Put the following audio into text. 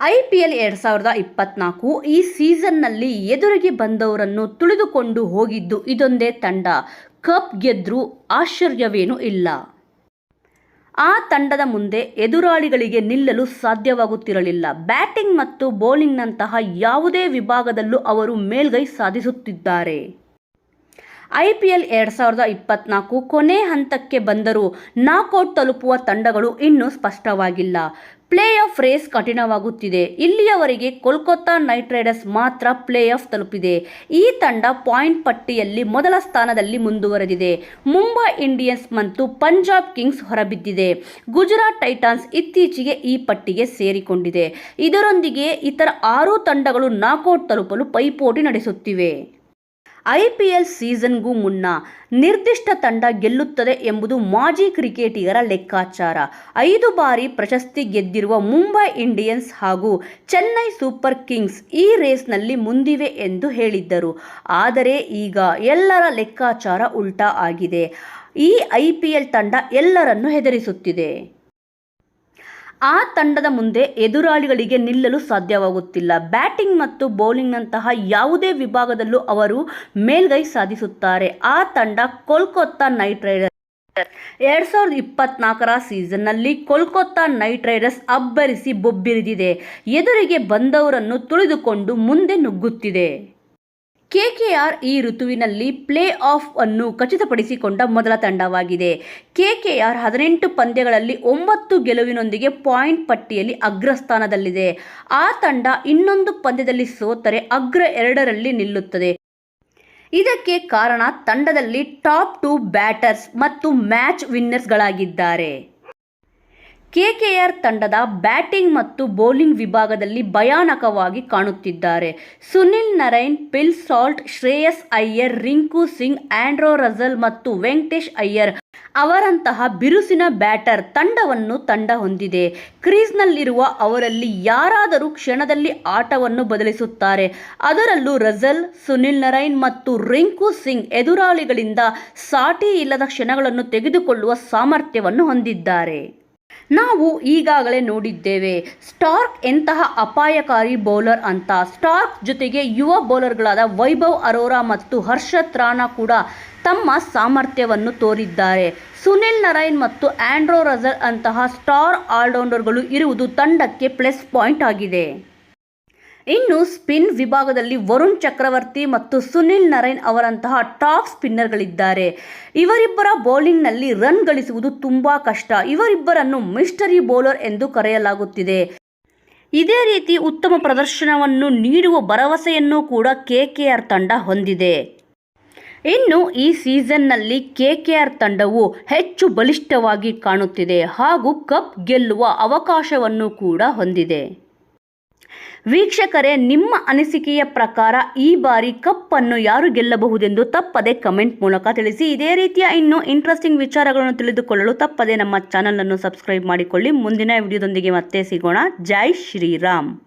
I P L ಎರಡು ಸಾವಿರದ ಇಪ್ಪತ್ನಾಲ್ಕು ಈ ಸೀಸನ್ನಲ್ಲಿ ಎದುರಿಗೆ ಬಂದವರನ್ನು ತುಳಿದುಕೊಂಡು ಹೋಗಿದ್ದು ಇದೊಂದೇ ತಂಡ. ಕಪ್ ಗೆದ್ದರೂ ಆಶ್ಚರ್ಯವೇನೂ ಇಲ್ಲ. ಆ ತಂಡದ ಮುಂದೆ ಎದುರಾಳಿಗಳಿಗೆ ನಿಲ್ಲಲು ಸಾಧ್ಯವಾಗುತ್ತಿರಲಿಲ್ಲ. ಬ್ಯಾಟಿಂಗ್ ಮತ್ತು ಬೌಲಿಂಗ್ನಂತಹ ಯಾವುದೇ ವಿಭಾಗದಲ್ಲೂ ಅವರು ಮೇಲ್ಗೈ ಸಾಧಿಸುತ್ತಿದ್ದಾರೆ. ಐ ಪಿ ಎಲ್ ಎರಡು ಸಾವಿರದ ಇಪ್ಪತ್ನಾಲ್ಕು ಕೊನೆ ಹಂತಕ್ಕೆ ಬಂದರೂ ನಾಕೌಟ್ ತಲುಪುವ ತಂಡಗಳು ಇನ್ನೂ ಸ್ಪಷ್ಟವಾಗಿಲ್ಲ. ಪ್ಲೇ ಆಫ್ ರೇಸ್ ಕಠಿಣವಾಗುತ್ತಿದೆ. ಇಲ್ಲಿಯವರೆಗೆ ಕೋಲ್ಕತ್ತಾ ನೈಟ್ ರೈಡರ್ಸ್ ಮಾತ್ರ ಪ್ಲೇ ಆಫ್ ತಲುಪಿದೆ. ಈ ತಂಡ ಪಾಯಿಂಟ್ ಪಟ್ಟಿಯಲ್ಲಿ ಮೊದಲ ಸ್ಥಾನದಲ್ಲಿ ಮುಂದುವರೆದಿದೆ. ಮುಂಬೈ ಇಂಡಿಯನ್ಸ್ ಮತ್ತು ಪಂಜಾಬ್ ಕಿಂಗ್ಸ್ ಹೊರಬಿದ್ದಿದೆ. ಗುಜರಾತ್ ಟೈಟಾನ್ಸ್ ಇತ್ತೀಚೆಗೆ ಈ ಪಟ್ಟಿಗೆ ಸೇರಿಕೊಂಡಿದೆ. ಇದರೊಂದಿಗೆ ಇತರ ಆರು ತಂಡಗಳು ನಾಕೌಟ್ ತಲುಪಲು ಪೈಪೋಟಿ ನಡೆಸುತ್ತಿವೆ. ಐ ಪಿ ಎಲ್ ಸೀಸನ್ಗೂ ಮುನ್ನ ನಿರ್ದಿಷ್ಟ ತಂಡ ಗೆಲ್ಲುತ್ತದೆ ಎಂಬುದು ಮಾಜಿ ಕ್ರಿಕೆಟಿಗರ ಲೆಕ್ಕಾಚಾರ. ಐದು ಬಾರಿ ಪ್ರಶಸ್ತಿ ಗೆದ್ದಿರುವ ಮುಂಬೈ ಇಂಡಿಯನ್ಸ್ ಹಾಗೂ ಚೆನ್ನೈ ಸೂಪರ್ ಕಿಂಗ್ಸ್ ಈ ರೇಸ್ನಲ್ಲಿ ಮುಂದಿವೆ ಎಂದು ಹೇಳಿದ್ದರು. ಆದರೆ ಈಗ ಎಲ್ಲರ ಲೆಕ್ಕಾಚಾರ ಉಲ್ಟಾ ಆಗಿದೆ. ಈ ಐ ಪಿ ಎಲ್ ತಂಡ ಎಲ್ಲರನ್ನೂ ಹೆದರಿಸುತ್ತಿದೆ. ಆ ತಂಡದ ಮುಂದೆ ಎದುರಾಳಿಗಳಿಗೆ ನಿಲ್ಲಲು ಸಾಧ್ಯವಾಗುತ್ತಿಲ್ಲ. ಬ್ಯಾಟಿಂಗ್ ಮತ್ತು ಬೌಲಿಂಗ್ನಂತಹ ಯಾವುದೇ ವಿಭಾಗದಲ್ಲೂ ಅವರು ಮೇಲ್ಗೈ ಸಾಧಿಸುತ್ತಾರೆ. ಆ ತಂಡ ಕೋಲ್ಕತ್ತಾ ನೈಟ್ ರೈಡರ್ಸ್ ಎರಡ್ ಸಾವಿರದ ಇಪ್ಪತ್ನಾಲ್ಕರ ಸೀಸನ್ನಲ್ಲಿ ಕೋಲ್ಕತ್ತಾ ನೈಟ್ ರೈಡರ್ಸ್ ಅಬ್ಬರಿಸಿ ಬೊಬ್ಬಿರಿದಿದೆ. ಎದುರಿಗೆ ಬಂದವರನ್ನು ತುಳಿದುಕೊಂಡು ಮುಂದೆ ನುಗ್ಗುತ್ತಿದೆ. ಕೆಕೆಆರ್ ಈ ಋತುವಿನಲ್ಲಿ ಪ್ಲೇ ಆಫ್ ಅನ್ನು ಖಚಿತಪಡಿಸಿಕೊಂಡ ಮೊದಲ ತಂಡವಾಗಿದೆ. ಕೆಕೆಆರ್ ಹದಿನೆಂಟು ಪಂದ್ಯಗಳಲ್ಲಿ ಒಂಬತ್ತು ಗೆಲುವಿನೊಂದಿಗೆ ಪಾಯಿಂಟ್ ಪಟ್ಟಿಯಲ್ಲಿ ಅಗ್ರಸ್ಥಾನದಲ್ಲಿದೆ. ಆ ತಂಡ ಇನ್ನೊಂದು ಪಂದ್ಯದಲ್ಲಿ ಸೋತರೆ ಅಗ್ರ ಎರಡರಲ್ಲಿ ನಿಲ್ಲುತ್ತದೆ. ಇದಕ್ಕೆ ಕಾರಣ ತಂಡದಲ್ಲಿ ಟಾಪ್ ಟೂ ಬ್ಯಾಟರ್ಸ್ ಮತ್ತು ಮ್ಯಾಚ್ ವಿನ್ನರ್ಸ್ಗಳಾಗಿದ್ದಾರೆ. ಕೆಕೆಆರ್ ತಂಡದ ಬ್ಯಾಟಿಂಗ್ ಮತ್ತು ಬೌಲಿಂಗ್ ವಿಭಾಗದಲ್ಲಿ ಭಯಾನಕವಾಗಿ ಕಾಣುತ್ತಿದ್ದಾರೆ. Sunil Narine Phil Salt, Shreyas Iyer, Rinku Singh, Andre Russell ಮತ್ತು ವೆಂಕಟೇಶ್ ಅಯ್ಯರ್ ಅವರಂತಹ ಬಿರುಸಿನ ಬ್ಯಾಟರ್ ತಂಡವನ್ನು ತಂಡ ಹೊಂದಿದೆ. ಕ್ರೀಸ್ನಲ್ಲಿರುವ ಅವರಲ್ಲಿ ಯಾರಾದರೂ ಕ್ಷಣದಲ್ಲಿ ಆಟವನ್ನು ಬದಲಿಸುತ್ತಾರೆ. ಅದರಲ್ಲೂ ರಜಲ್, ಸುನಿಲ್ ನರೈನ್ ಮತ್ತು ರಿಂಕು ಸಿಂಗ್ ಎದುರಾಳಿಗಳಿಂದ ಸಾಟಿ ಇಲ್ಲದ ಕ್ಷಣಗಳನ್ನು ತೆಗೆದುಕೊಳ್ಳುವ ಸಾಮರ್ಥ್ಯವನ್ನು ಹೊಂದಿದ್ದಾರೆ. ನಾವು ಈಗಾಗಲೇ ನೋಡಿದ್ದೇವೆ. ಸ್ಟಾರ್ಕ್ ಎಂತಹ ಅಪಾಯಕಾರಿ ಬೌಲರ್ ಅಂತ. ಸ್ಟಾರ್ಕ್ ಜೊತೆಗೆ ಯುವ ಬೌಲರ್ಗಳಾದ ವೈಭವ್ ಅರೋರಾ ಮತ್ತು ಹರ್ಷತ್ ರಾಣಾ ಕೂಡ ತಮ್ಮ ಸಾಮರ್ಥ್ಯವನ್ನು ತೋರಿದ್ದಾರೆ. ಸುನಿಲ್ ನರೈನ್ ಮತ್ತು ಆಂಡ್ರೋ ರಜರ್ ಅಂತಹ ಸ್ಟಾರ್ ಆಲ್ರೌಂಡರ್ಗಳು ಇರುವುದು ತಂಡಕ್ಕೆ ಪ್ಲಸ್ ಪಾಯಿಂಟ್ ಆಗಿದೆ. ಇನ್ನು ಸ್ಪಿನ್ ವಿಭಾಗದಲ್ಲಿ ವರುಣ್ ಚಕ್ರವರ್ತಿ ಮತ್ತು ಸುನಿಲ್ ನರೇನ್ ಅವರಂತಹ ಟಾಪ್ ಸ್ಪಿನ್ನರ್ಗಳಿದ್ದಾರೆ. ಇವರಿಬ್ಬರ ಬೌಲಿಂಗ್ನಲ್ಲಿ ರನ್ ಗಳಿಸುವುದು ತುಂಬಾ ಕಷ್ಟ. ಇವರಿಬ್ಬರನ್ನು ಮಿಸ್ಟರಿ ಬೌಲರ್ ಎಂದು ಕರೆಯಲಾಗುತ್ತಿದೆ. ಇದೇ ರೀತಿ ಉತ್ತಮ ಪ್ರದರ್ಶನವನ್ನು ನೀಡುವ ಭರವಸೆಯನ್ನು ಕೂಡ ಕೆಕೆಆರ್ ತಂಡ ಹೊಂದಿದೆ. ಇನ್ನು ಈ ಸೀಸನ್ನಲ್ಲಿ ಕೆಕೆಆರ್ ತಂಡವು ಹೆಚ್ಚು ಬಲಿಷ್ಠವಾಗಿ ಕಾಣುತ್ತಿದೆ ಹಾಗೂ ಕಪ್ ಗೆಲ್ಲುವ ಅವಕಾಶವನ್ನು ಕೂಡ ಹೊಂದಿದೆ. ವೀಕ್ಷಕರೇ, ನಿಮ್ಮ ಅನಿಸಿಕೆಯ ಪ್ರಕಾರ ಈ ಬಾರಿ ಕಪ್ ಅನ್ನು ಯಾರು ಗೆಲ್ಲಬಹುದೆಂದು ತಪ್ಪದೆ ಕಮೆಂಟ್ ಮೂಲಕ ತಿಳಿಸಿ. ಇದೇ ರೀತಿಯ ಇನ್ನೂ ಇಂಟ್ರೆಸ್ಟಿಂಗ್ ವಿಚಾರಗಳನ್ನು ತಿಳಿದುಕೊಳ್ಳಲು ತಪ್ಪದೆ ನಮ್ಮ ಚಾನಲನ್ನು ಸಬ್ಸ್ಕ್ರೈಬ್ ಮಾಡಿಕೊಳ್ಳಿ. ಮುಂದಿನ ವಿಡಿಯೋದೊಂದಿಗೆ ಮತ್ತೆ ಸಿಗೋಣ. ಜೈ ಶ್ರೀರಾಮ್.